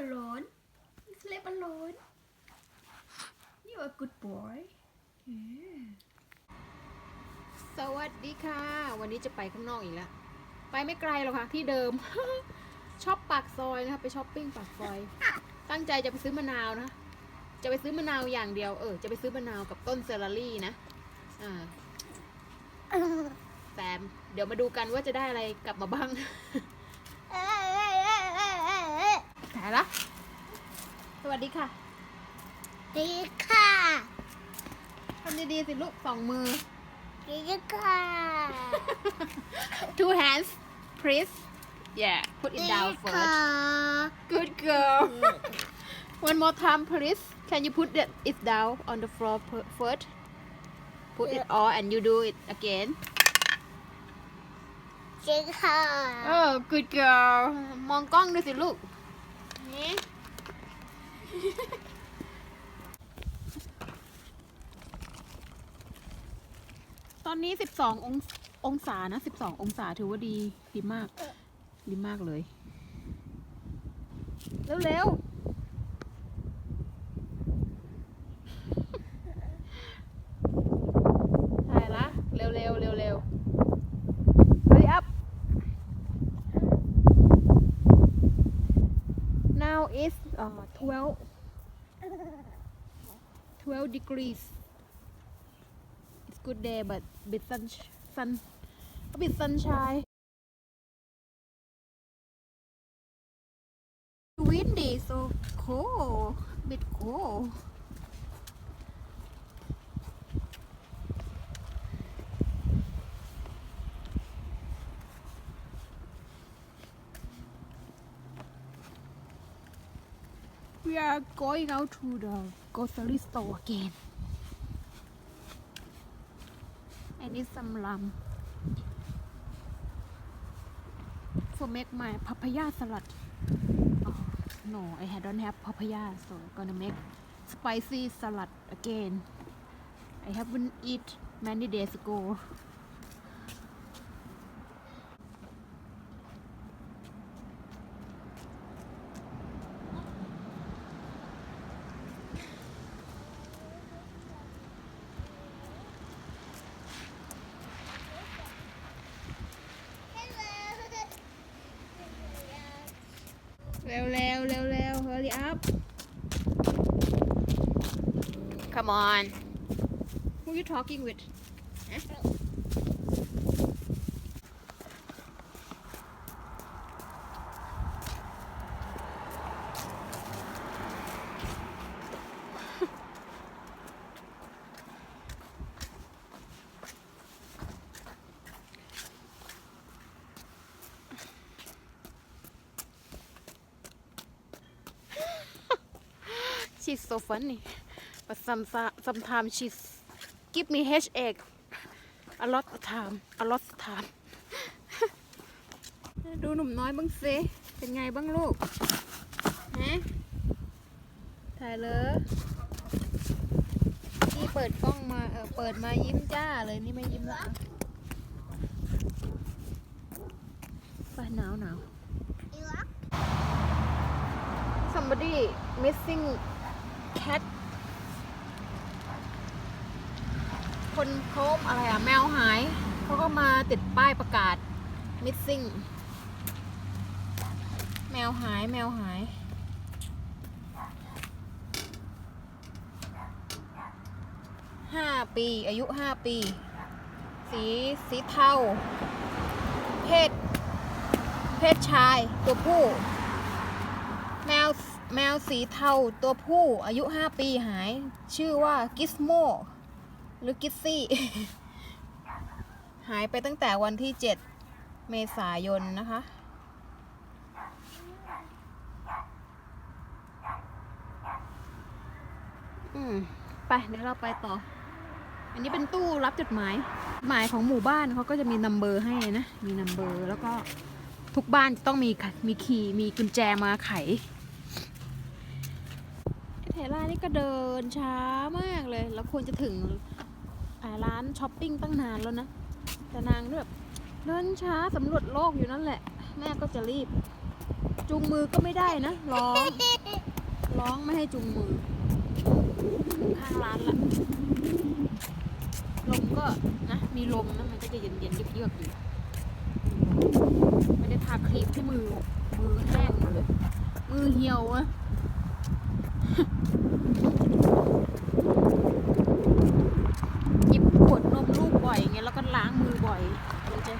alone you sleep alone you a good boy yeah สวัสดีค่ะ วันนี้จะไปข้างนอกอีกแล้ว ไปไม่ไกลหรอกค่ะที่เดิมช็อปปากซอยนะคะไปช้อปปิ้งปากซอย ตั้งใจจะไปซื้อมะนาวนะ จะไปซื้อมะนาวอย่างเดียว เออ จะไปซื้อมะนาวกับต้นเซอร์รี่นะ อ่าแซมเดี๋ยวมาดูกันว่าจะได้อะไรกลับมาบ้าง ถ่ายละสวัสดีค่ะ ดีค่ะทำดีๆสิลูกสองมือ ดีค่ะ two hands please yeah put it down ค่ะ first good girl one more time please can you put it it down on the floor per- first put it all and you do it again ดีค่ะ oh good girl มองกล้องดูสิลูก นี่ตอนนี้สิบสององศานะสิบสองศาถือว่าดี ดีมาก ดีมากเลย เร็วๆถ่ายละ เร็วๆเร็วๆ hurry up now is uh, 12 12 degrees it's good day but bit sun sun a bit sunshine windy so cold bit cold we are going out to the grocery store again I need some lamb for make my papaya salad oh, no I don't have papaya so gonna make spicy salad again I haven't eat many days ago come on. Who are you talking with? She's so funny but some sometimes she's give me headache a lot of time a lot of time ดูหนุ่มน้อยบ้างสิเป็นไงบ้างลูกฮะถ่ายเลยนี่เปิดกล้องมาเออเปิดมายิ้มจ้าเลยนี่ไม่ยิ้มละไปหนาวหนาว somebody missing cat คนเขาอะไรอะแมวหายเขาก็มาติดป้ายประกาศ missing แมวหายแมวหาย ห้าปี อายุห้าปี สีสีเทา เพศ เพศชาย ตัวผู้ แมว แมวสีเทา ตัวผู้ อายุ5ปีหาย ชื่อว่ากิสโม หรือกิซซี่ หายไปตั้งแต่วันที่ 7 เมษายนนะคะ อืม ไป เดี๋ยวเราไปต่อ อันนี้เป็นตู้รับจดหมาย หมายของหมู่บ้านเขาก็จะมีนัมเบอร์ให้นะ มีนัมเบอร์แล้วก็ทุกบ้านจะต้องมีค่ะมีคีย์มีกุญแจมาไขเทล่านี่ก็เดินช้ามากเลย แล้วควรจะถึง ร้านช้อปปิ้งตั้งนานแล้วนะ แต่นางแบบเดินช้าสำรวจโลกอยู่นั่นแหละ แม่ก็จะรีบจูงมือก็ไม่ได้นะ ร้อง ร้องไม่ให้จูงมือ ข้างร้านละลมก็นะมีลมนะมันก็จะเย็นเย็นเยือกๆอกอยู่ไม่ได้ทาครีมที่มือ มือแห้งเลย มือเหี่ยวอะ หยิบขวดนมลูกบ่อยไงแล้วก็ล้างมือบ่อยมันจะ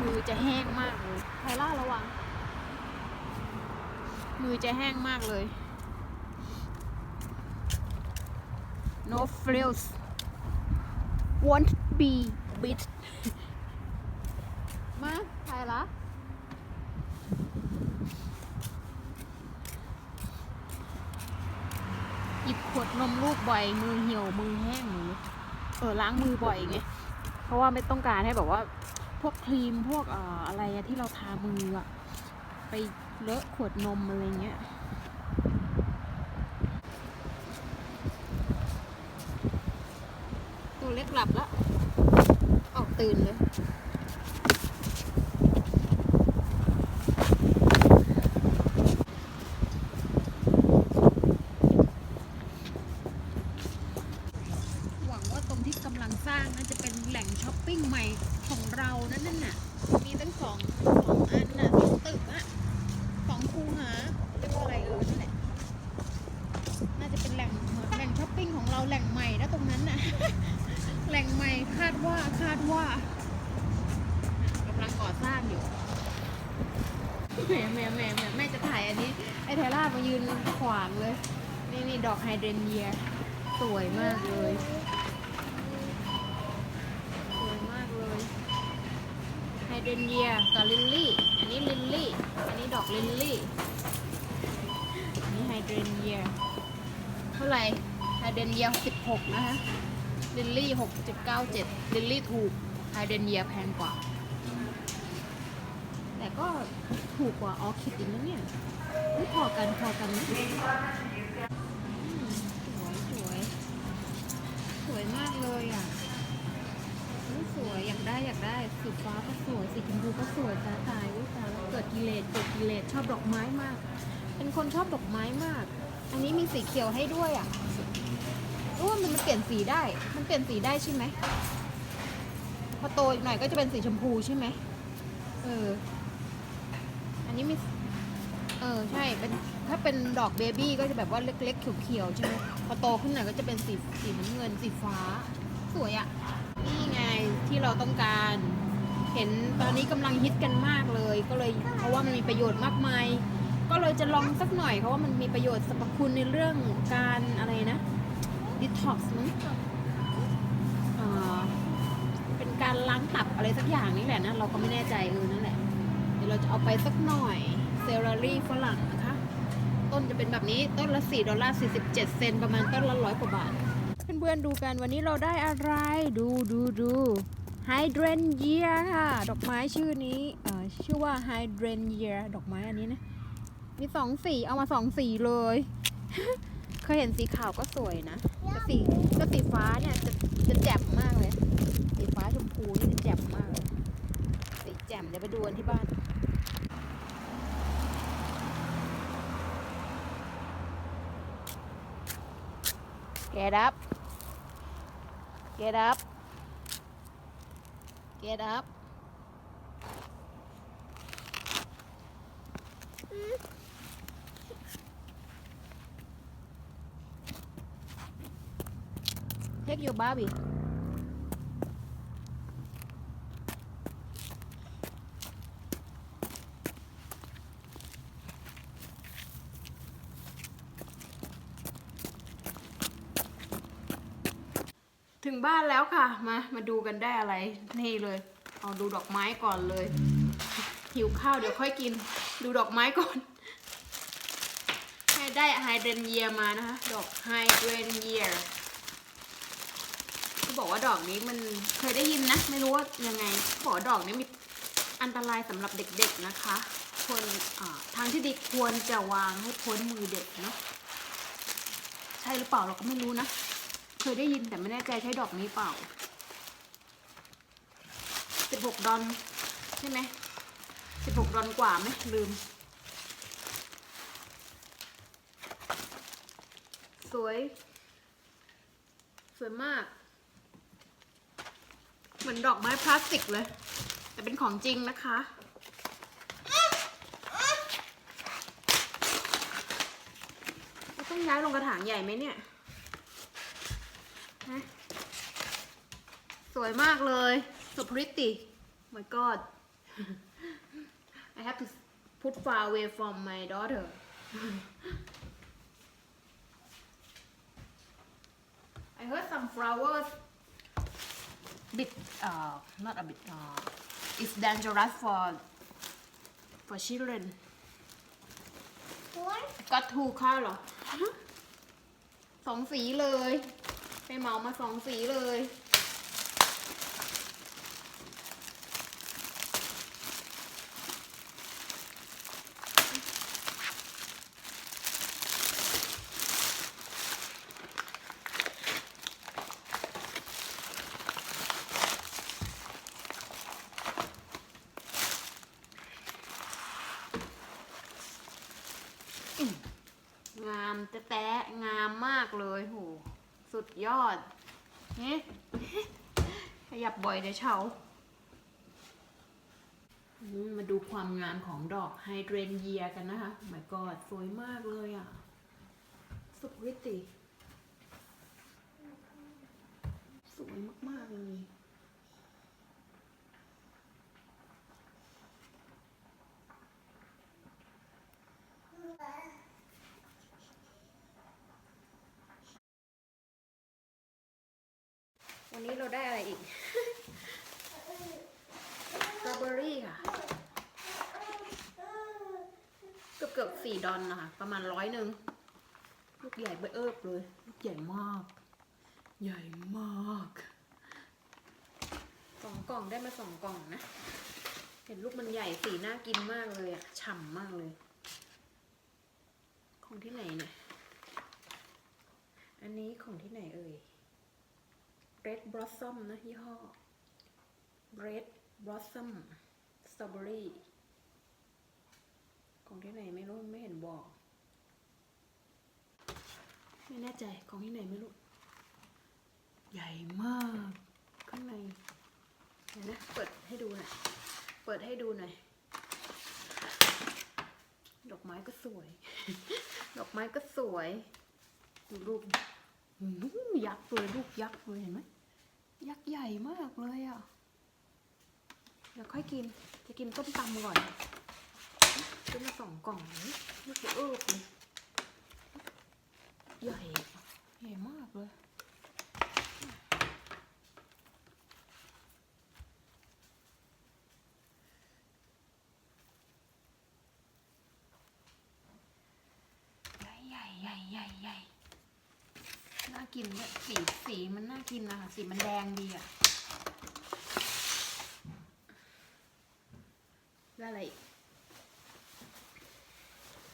มือ จะแห้งมากเลยไทล่าระวัง มือจะแห้งมากเลย no frills won't be bit มาไทล่าหยิบขวดนมลูกบ่อย มือเหี่ยวมือแห้งมือเออล้างมือบ่อยไง เพราะว่าไม่ต้องการให้แบบว่า พวกครีมพวกอะไรที่เราทามืออะไปเลอะขวดนมอะไรเงี้ยตัวเล็กหลับแล้ว ออกตื่นเลย หวังว่าตรงที่กำลังสร้างน่าจะเป็นแหล่งช้อปปิ้งใหม่ของเรานั่นน่ะ มีตั้งสองสองอันน่ะสองตึกอะสองคูหาเรียกว่าอะไรเออนั่นแหละ น่าจะเป็นแหล่งแหล่งช้อปปิ้งของเราแหล่งใหม่นะตรงนั้นน่ะ แหล่งใหม่ คาดว่าคาดว่ากำลังก่อสร้างอยู่แหม่แหม่แหม่แหม่แม่จะถ่ายอันนี้ ไอเทล่ามายืนขวางเลย นี่นี่ดอกไฮเดรนเยีย สวยมากเลย สวยมากเลย ไฮเดรนเยียกับลิลลี่ อันนี้ลิลลี่ อันนี้ดอกลิลลี่ อันนี้ไฮเดรนเยีย เท่าไหร่ไฮเดรนเยีย16นะคะ ลิลลี่6.97ลิลลี่ถูกไฮเดรนเยียแพงกว่า แต่ก็ถูกกว่าออคิดอีกนะเนี่ยไม่พอกันพอกันนะอืมสวยสวยสวยมากเลยอะอุ๊ยสวยอยากได้อยากได้สีฟ้าก็สวยสีชมพูก็สวยตาตายอุ้ยตายแล้วเกิดกิเลสเกิดกิเลสชอบดอกไม้มาก เป็นคนชอบดอกไม้มาก อันนี้มีสีเขียวให้ด้วยอะ ปลี่ยนสีได้ มันเปลี่ยนสีได้ใช่ไหม พอโตอีกหน่อยก็จะเป็นสีชมพูใช่ไหม เออ อันนี้มี เออใช่ เป็นถ้าเป็นดอกเบบี้ก็จะแบบว่าเล็กๆเขียวๆใช่ไหม พอโตขึ้นหน่อยก็จะเป็นสีสีน้ำเงินสีฟ้า สวยอะ่ะ นี่ไงที่เราต้องการ เห็นตอนนี้กำลังฮิตกันมากเลย ก็เลยเพราะว่ามันมีประโยชน์มากมาย ก็เลยจะลองสักหน่อยเพราะว่ามันมีประโยชน์สรรพคุณในเรื่องการ็อกซ์มั้งเป็นการล้างตับอะไรสักอย่างนี่แหละนะ เราก็ไม่แน่ใจเออนั่นแหละ เดี๋ยวเราจะเอาไปสักหน่อย เซลลารี่ฝรั่งนะคะ ต้นจะเป็นแบบนี้ ต้นละ 4 ดอลลาร์ 47 เซนประมาณต้นละร้อยกว่าบาท เพื่อนๆดูกันวันนี้เราได้อะไร ดูดูดูไฮเดรนเยียค่ะ ดอกไม้ชื่อนี้เอ่อชื่อว่าไฮเดรนเยียดอกไม้อันนี้นะ มีสองสีเอามาสองสีเลย เคยเห็นสีขาวก็สวยนะแต่สีแต่สีฟ้าเนี่ยจะจะแจ่มมากเลย สีฟ้าชมพูนี่จะแจ่มมากเลยสีแจ่มเดี๋ยวไปดูกันที่บ้าน Get up. Get up. Get up. Take your Barbie. ถึงบ้านแล้วค่ะ มา มาดูกันได้อะไร นี่เลย เอาดูดอกไม้ก่อนเลย หิวข้าวเดี๋ยวค่อยกิน ดูดอกไม้ก่อน ให้ได้ไฮเดรนเยียมานะคะ ดอกไฮเดรนเยีย บอกว่าดอกนี้มันเคยได้ยินนะ ไม่รู้ว่ายังไงบอกดอกนี้มีอันตรายสำหรับเด็กๆนะคะควรทางที่ดีควรจะวางให้พ้นมือเด็กเนาะใช่หรือเปล่าเราก็ไม่รู้นะ เคยได้ยินแต่ไม่แน่ใจใช้ดอกนี้เปล่าสิบหกดอนใช่ไหมสิบหกดอนกว่าไหมลืม สวย สวยมาก เหมือนดอกไม้พลาสติกเลย แต่เป็นของจริงนะคะ ต้องย้ายลงกระถางใหญ่ไหมเนี่ย สวยมากเลย so pretty my god I have to put far away from my daughter I heard some flowers bit uh not a bit uh it's dangerous for for children สวย got two color สองสีเลย ไปเหมามาสองสีเลย แต่แตะงามมากเลยโหสุดยอดเฮ้ขยับบ่อยเดี๋ยวเฉามมาดูความงามของดอกไฮเดรนเยียกันนะคะหมายกอดสวยมากเลยอะ สุดวิติ สวยมาก ๆ เลย วันนี้เราได้อะไรอีกสตรอเบอรี่ค่ะ เกือบเกือบสี่ดอนนะคะ ประมาณร้อยหนึ่ง ลูกใหญ่เบอเอิบเลย ลูกใหญ่มาก ใหญ่มากสองกล่องได้มาสองกล่องนะ เห็นลูกมันใหญ่สีน่ากินมากเลยอะฉ่ำมากเลย ของที่ไหนเนี่ย อันนี้ของที่ไหนเอ่ย Red Blossom นะยี่ห้อ Red Blossom Strawberry ของที่ไหนไม่รู้ไม่เห็นบอก ไม่แน่ใจของที่ไหนไม่รู้ ใหญ่มากข้างในเดี๋ยวนะเปิดให้ดูหน่อยเปิดให้ดูหน่อยดอกไม้ก็สวย ดอกไม้ก็สวยดูรูปยักษ์เลยลูกยักษ์เลยเห็นไหม ยักษ์ใหญ่มากเลยอะ เดี๋ยวค่อยกิน จะกินต้มตำก่อนซื้อมาสองกล่องนี่ลูกจะเอิบเลยใหญ่ ใหญ่มากเลย ใหญ่ใหญ่ใหญ่ใหญ่ใหญ่ น่า กินเนี่ยสีสีมันน่ากินนะคะสีมันแดงดีอะแล้วอะไรอีก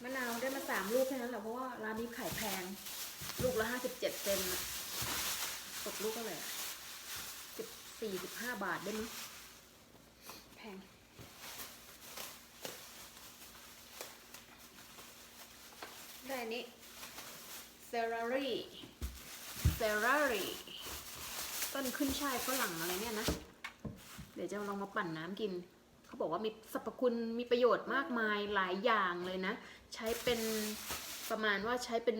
มะนาวได้มาสามลูกแค่นั้นแหละเพราะว่าร้านนี้ขายแพง ลูกละห้าสิบเจ็ดเซนตกลูกเท่าไหร่สิบสี่สิบห้าบาทได้มั้ยแพงได้อันนี้เซรารี่ เซอรารีต้นขึ้นช่ายฝรั่งอะไรเนี่ยนะ เดี๋ยวจะลองมาปั่นน้ำกิน เขาบอกว่ามีสรรพคุณมีประโยชน์มากมายหลายอย่างเลยนะ ใช้เป็นประมาณว่าใช้เป็น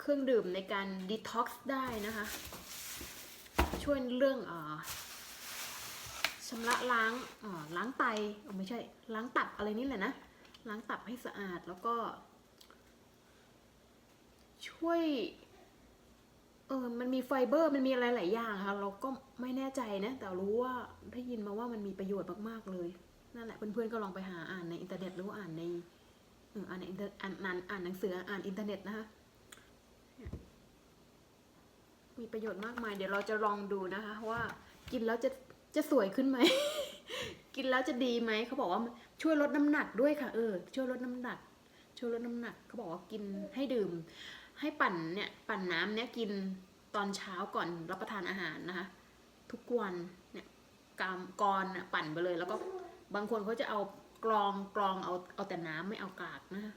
เครื่องดื่มในการดีท็อกซ์ได้นะคะ ช่วยเรื่องอาชำระล้างอ่ล้างไตไม่ใช่ ล้างตับอะไรนี่แหละนะ ล้างตับให้สะอาดแล้วก็ ช่วย เออมันมีไฟเบอร์มันมีอะไรหลายอย่างค่ะ เราก็ไม่แน่ใจนะ แต่รู้ว่าได้ยินมาว่ามันมีประโยชน์มากๆเลย นั่นแหละเพื่อนๆก็ลองไปหาอ่านในอินเทอร์เน็ตหรือว่าอ่านในอ่านในอินเทอร์อ่านอ่านอ่านหนังสืออ่านอินเทอร์เน็ตนะคะมีประโยชน์มากมาย เดี๋ยวเราจะลองดูนะคะ ว่ากินแล้วจะจะสวยขึ้นไหม กินแล้วจะดีไหมเขาบอกว่าช่วยลดน้ำหนักด้วยค่ะ เออ ช่วยลดน้ำหนักช่วยลดน้ำหนักเขาบอกว่ากินให้ดื่ม ให้ปั่นเนี่ยปั่นน้ำเนี่ยกินตอนเช้าก่อนรับประทานอาหารนะคะ ทุกวันเนี่ยกามกรน่ะปั่นไปเลย แล้วก็บางคนเขาจะเอากรองกรองเอาเอาแต่น้ำไม่เอากากนะคะ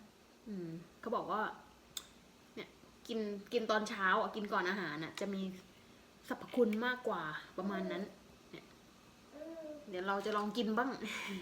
อืมเขาบอกว่า เนี่ยกินกินตอนเช้าอะกินก่อนอาหารอะ จะมีสรรพคุณมากกว่าประมาณนั้น เนี่ย เดี๋ยวเราจะลองกินบ้าง